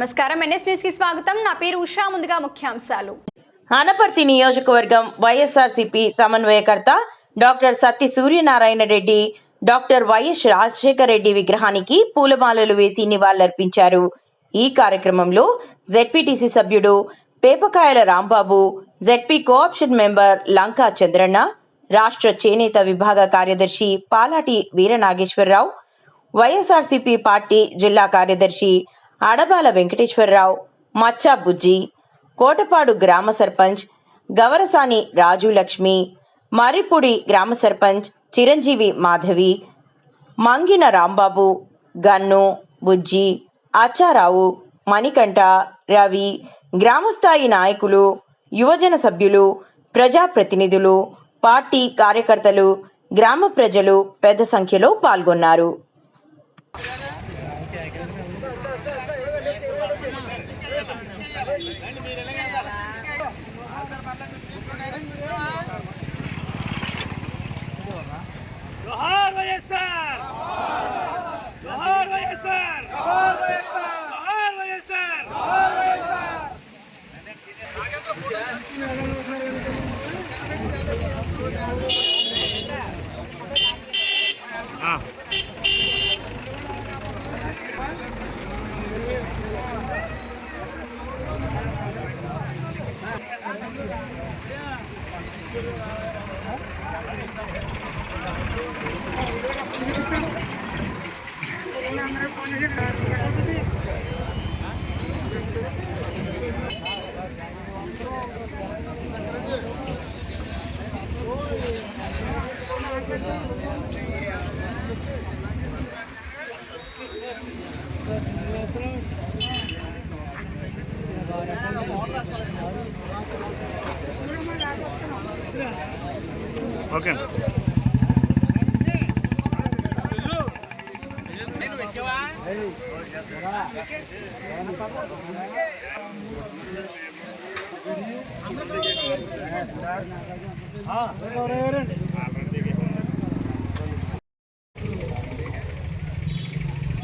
నమస్కారం. ఎన్ఎస్ న్యూస్కి స్వాగతం. నా పేరు ఉషా. ముందుగా ముఖ్యాంశాలు. అనపర్తి నియోజకవర్గం వైఎస్ఆర్సీపీ సమన్వయకర్త doctor Satti Suryanarayana Reddy doctor YS Rajasekhara Reddy విగ్రహానికి పూలమాలలు వేసి నివాళులర్పించారు. ఈ కార్యక్రమంలో జెడ్పీటీసీ సభ్యుడు Pepakayala Rambabu ZP co-option member Lanka Chandranna రాష్ట్ర చేనేత విభాగ కార్యదర్శి పాలాటి వీరనాగేశ్వరరావు వైఎస్ఆర్సీపీ పార్టీ జిల్లా కార్యదర్శి అడబాల వెంకటేశ్వరరావు మచ్చా బుజ్జి కోటపాడు గ్రామ సర్పంచ్ గవరసాని రాజు లక్ష్మి మర్రిపూడి గ్రామ సర్పంచ్ చిరంజీవి మాధవి మంగిన రాంబాబు గన్ను బుజ్జి అచ్చారావు మణికంఠ రవి గ్రామస్థాయి నాయకులు యువజన సభ్యులు ప్రజాప్రతినిధులు పార్టీ కార్యకర్తలు గ్రామ ప్రజలు పెద్ద సంఖ్యలో పాల్గొన్నారు. జోహార్ వైఎస్ఆర్! జోహార్ వైఎస్ఆర్! జోహార్ వైఎస్ఆర్! జోహార్ వైఎస్ఆర్! జోహార్ వైఎస్ఆర్! ఆ. రాసుకోలేదు ఓకే.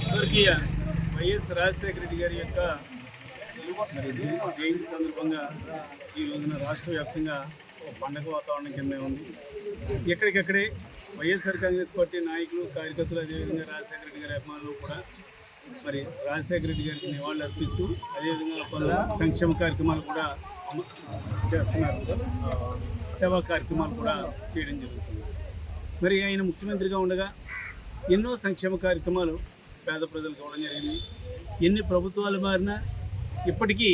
స్వర్గీయ వైఎస్ రాజశేఖర రెడ్డి గారి యొక్క జయంతి సందర్భంగా ఈ రోజున రాష్ట్ర వ్యాప్తంగా పండగ వాతావరణం కింద ఉంది. ఎక్కడికక్కడే వైఎస్ఆర్ కాంగ్రెస్ పార్టీ నాయకులు కార్యకర్తలు అదేవిధంగా రాజశేఖర రెడ్డి గారి అభిమానులు కూడా మరి రాజశేఖర రెడ్డి గారికి నివాళులు అర్పిస్తూ అదేవిధంగా పలు సంక్షేమ కార్యక్రమాలు కూడా చేస్తున్నారు. సేవా కార్యక్రమాలు కూడా చేయడం జరుగుతుంది. మరి ఆయన ముఖ్యమంత్రిగా ఉండగా ఎన్నో సంక్షేమ కార్యక్రమాలు పేద ప్రజలకు ఇవ్వడం జరిగింది. ఎన్ని ప్రభుత్వాలు మారినా ఇప్పటికీ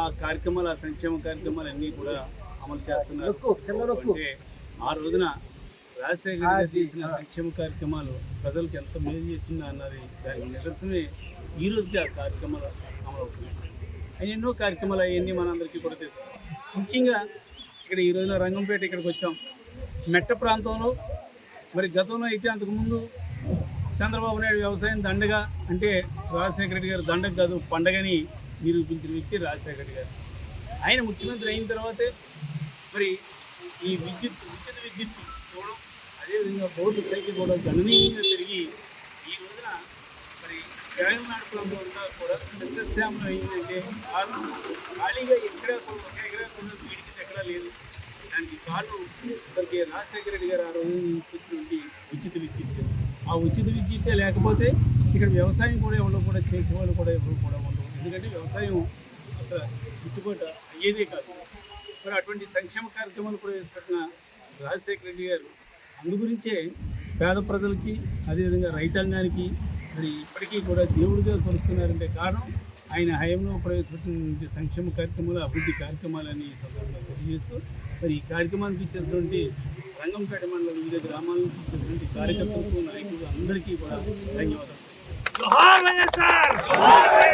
ఆ కార్యక్రమాలు ఆ సంక్షేమ కార్యక్రమాలు అన్నీ కూడా అమలు చేస్తున్నారు. ఆ రోజున రాజశేఖర గారు చేసిన సంక్షేమ కార్యక్రమాలు ప్రజలకు ఎంత మేలు చేసిందా అన్నది దానికి నిదర్శనమే ఈ రోజుకి ఆ కార్యక్రమాలు అమలు అవుతున్నాయి ఆయన ఎన్నో కార్యక్రమాలు అవన్నీ మనందరికీ కూడా తెలుసు. ముఖ్యంగా ఇక్కడ ఈ రోజున రంగంపేట ఇక్కడికి వచ్చాం. మెట్ట ప్రాంతంలో మరి గతంలో అయితే అంతకుముందు చంద్రబాబు నాయుడు వ్యవసాయం దండగా అంటే రాజశేఖర రెడ్డి గారు దండగ కాదు పండగని నిరూపించిన వ్యక్తి రాజశేఖర రెడ్డి గారు. ఆయన ముఖ్యమంత్రి అయిన తర్వాతే మరి ఈ విద్యుత్ ఉచిత విద్యుత్ ఇవ్వడం అదేవిధంగా బోర్డు సైకిల్ కూడా గణనీయంగా పెరిగి ఈ రోజున మరి జగన్నాడు ప్రాంతం అంతా కూడా సస్యశ్యామలం అయిందంటే కారణం ఖాళీగా ఎక్కడ ఒక ఎకరా కూడా వీడికి ఎక్కడా లేదు. దానికి కారణం స్వర్గీయ రాజశేఖర రెడ్డి గారు ఆ రోజు తీసుకొచ్చినటువంటి ఉచిత విద్యుత్. ఆ ఉచిత విద్యుత్ లేకపోతే ఇక్కడ వ్యవసాయం కూడా ఎవరు కూడా చేసేవాళ్ళు కూడా ఎవరు కూడా ఉండవు ఎందుకంటే వ్యవసాయం అసలు గిట్టుబాటు అయ్యేదే కాదు. మరి అటువంటి సంక్షేమ కార్యక్రమాలు ప్రవేశపెట్టిన రాజశేఖర రెడ్డి గారు అందు గురించే పేద ప్రజలకి అదేవిధంగా రైతాంగానికి మరి ఇప్పటికీ కూడా దేవుడిగా కొలుస్తున్నారంటే కారణం ఆయన హయంలో ప్రవేశపెట్టినటువంటి సంక్షేమ కార్యక్రమాలు అభివృద్ధి కార్యక్రమాలని ఈ సందర్భంగా తెలియజేస్తూ మరి ఈ కార్యక్రమానికి ఇచ్చేటువంటి రంగంపేట మండలం వివిధ గ్రామాల నుంచి ఇచ్చేటువంటి కార్యకర్తలకు నాయకులు అందరికీ కూడా ధన్యవాదాలు.